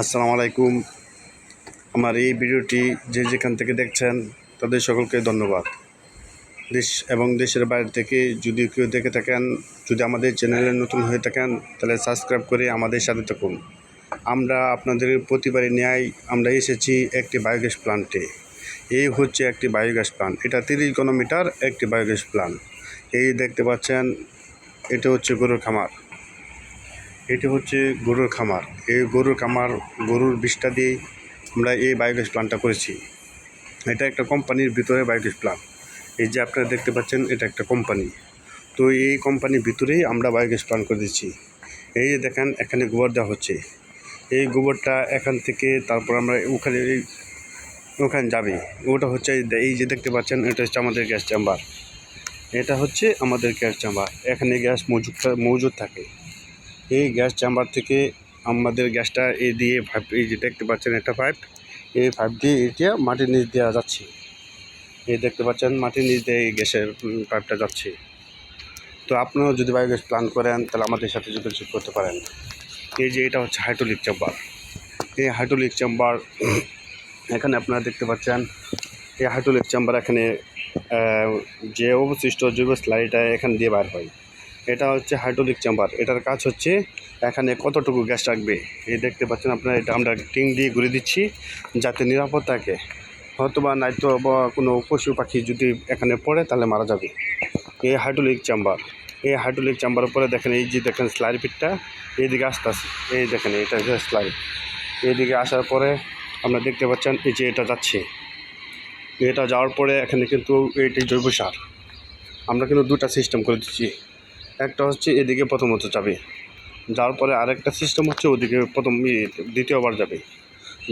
আসসালামু আলাইকুম। আমার এই ভিডিওটি যে যেখান থেকে দেখছেন, তাদের সকলকে ধন্যবাদ। দেশ এবং দেশের বাইরে থেকে যদি কেউ দেখে থাকেন, যদি আমাদের চ্যানেলে নতুন হয়ে থাকেন, তাহলে সাবস্ক্রাইব করে আমাদের সাথে থাকুন। আমরা আপনাদের প্রতিবারই ন্যায় আমরা এসেছি একটি বায়োগ্যাস প্লান্টে। এই হচ্ছে একটি বায়োগ্যাস প্লান্ট। এটা তিরিশ ঘনমিটার একটি বায়োগ্যাস প্লান্ট। এই দেখতে পাচ্ছেন, এটা হচ্ছে গরুর খামার। এটি হচ্ছে গরুর খামার। এই গরুর খামার, গরুর বিষটা দিয়ে আমরা এই বায়োগ্যাস প্লান্টটা করেছি। এটা একটা কোম্পানির ভিতরে বায়োগ্যাস প্লান্ট এই যে আপনারা দেখতে পাচ্ছেন, এটা একটা কোম্পানি তো এই কোম্পানির ভিতরেই আমরা বায়োগ্যাস প্লান্ট করে দিচ্ছি। এই যে দেখেন, এখানে গোবর দেওয়া হচ্ছে। এই গোবরটা এখান থেকে তারপর আমরা ওখানে এই ওখানে যাবে। ওটা হচ্ছে এই যে- দেখতে পাচ্ছেন, এটা হচ্ছে আমাদের গ্যাস চেম্বার এটা হচ্ছে আমাদের গ্যাস চেম্বার এখানে গ্যাস মজুদ মজুদ থাকে। এই গ্যাস চেম্বার থেকে আমাদের গ্যাসটা এ দিয়ে পাইপ এই যে দেখতে পাচ্ছেন একটা পাইপ এই পাইপ দিয়ে এটা মাটির নিচ দেওয়া যাচ্ছে। এই দেখতে পাচ্ছেন মাটির নিচ দিয়ে এই গ্যাসের পাইপটা যাচ্ছে। তো আপনারাও যদি বায়োগ্যাস প্ল্যান করেন, তাহলে আমাদের সাথে যোগাযোগ করতে পারেন। এই যে এটা হচ্ছে হাইড্রোলিক চেম্বার এই হাইড্রোলিক চেম্বার এখানে আপনারা দেখতে পাচ্ছেন, এই হাইড্রোলিক চেম্বার এখানে যে অবশিষ্ট জৈব স্লাইডটা এখান দিয়ে বার হয়। এটা হচ্ছে হাইড্রোলিক চেম্বার এটার কাজ হচ্ছে এখানে কতটুকু গ্যাস রাখবে? এই দেখতে পাচ্ছেন আপনারা, এটা আমরা টিং দিয়ে ঘুরে দিচ্ছি যাতে নিরাপদ থাকে হয়তো বা নয়তো বা কোনো পশু পাখি যদি এখানে পড়ে, তাহলে মারা যাবে। এই হাইড্রোলিক চেম্বার এই হাইড্রোলিক চেম্বারের পরে দেখেন, এই যে দেখেন স্লাইড পিটটা এইদিকে আসতে আসে এই দেখেন, এটা হচ্ছে স্লাইড এইদিকে আসার পরে আপনারা দেখতে পাচ্ছেন, এই যে এটা যাচ্ছে। এটা যাওয়ার পরে এখানে কিন্তু এইটি জৈব সার। আমরা কিন্তু দুটা সিস্টেম করে দিচ্ছি। একটা হচ্ছে এদিকে প্রথমত যাবে যাওয়ার পরে আরেকটা সিস্টেম হচ্ছে ওদিকে প্রথম দ্বিতীয়বার যাবে।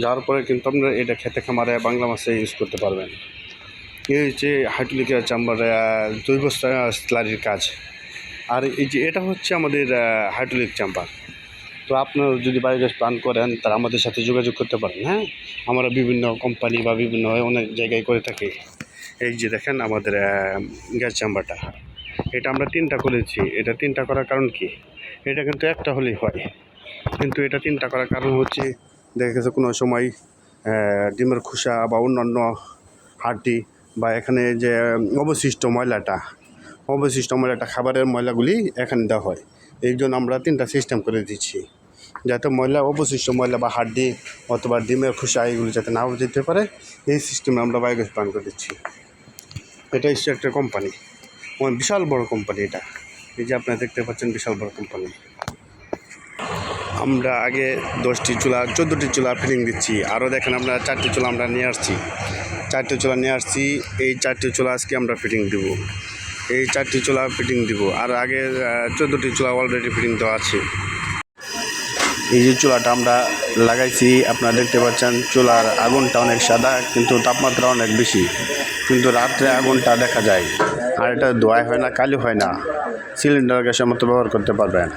যাওয়ার পরে কিন্তু আপনারা এটা খেতে খামারে বাংলা মাছে ইউজ করতে পারবেন। এই হচ্ছে হাইড্রোলিকের চাম্বার জৈব স্লারির কাজ। আর এই যে এটা হচ্ছে আমাদের হাইড্রোলিক চাম্বার তো আপনারা যদি বায়োগ্যাস প্ল্যান করেন, তারা আমাদের সাথে যোগাযোগ করতে পারেন হ্যাঁ? আমরা বিভিন্ন কোম্পানি বা বিভিন্ন অনেক জায়গায় করে থাকি। এই যে দেখেন আমাদের গ্যাস চাম্বারটা এটা আমরা তিনটা করেছি। এটা তিনটা করার কারণ কি? এটা কিন্তু একটা হলেই হয়। কিন্তু এটা তিনটা করার কারণ হচ্ছে, দেখা গেছে কোনো সময় ডিমের খোসা বা অন্যান্য হাড্ডি বা এখানে যে অবশিষ্ট ময়লাটা অবশিষ্ট ময়লাটা খাবারের ময়লাগুলি এখানে দেওয়া হয়। এই জন্য আমরা তিনটা সিস্টেম করে দিচ্ছি। যাতে ময়লা, অবশিষ্ট ময়লা বা হাড্ডি অথবা ডিমের খোসা এগুলো যাতে নাও যেতে পারে, এই সিস্টেমে আমরা বায়োগ্যাস প্ল্যান করে দিচ্ছি। এটা হচ্ছে একটা কোম্পানি বিশাল বড় কোম্পানি এটা। এই যে আপনারা দেখতে পাচ্ছেন বিশাল বড় কোম্পানি আমরা আগে দশটি চুলা, চোদ্দোটি চুলা ফিটিং দিচ্ছি। আরও দেখেন আমরা চারটি চুলা আমরা নিয়ে আসছি। চারটি চুলা নিয়ে আসছি, এই চারটি চুলা আজকে আমরা ফিটিং দিব। এই চারটি চুলা ফিটিং দিব। আর আগে চোদ্দোটি চুলা অলরেডি ফিটিং দেওয়া আছে। এই যে চুলাটা আমরা লাগাইছি, আপনারা দেখতে পাচ্ছেন, চুলার আগুনটা অনেক সাদা, কিন্তু তাপমাত্রা অনেক বেশি। কিন্তু রাত্রে আগুনটা দেখা যায়। আর এটা ধোয়াই হয় না কালি হয় না। সিলিন্ডার গ্যাসের মতো ব্যবহার করতে পারবেন।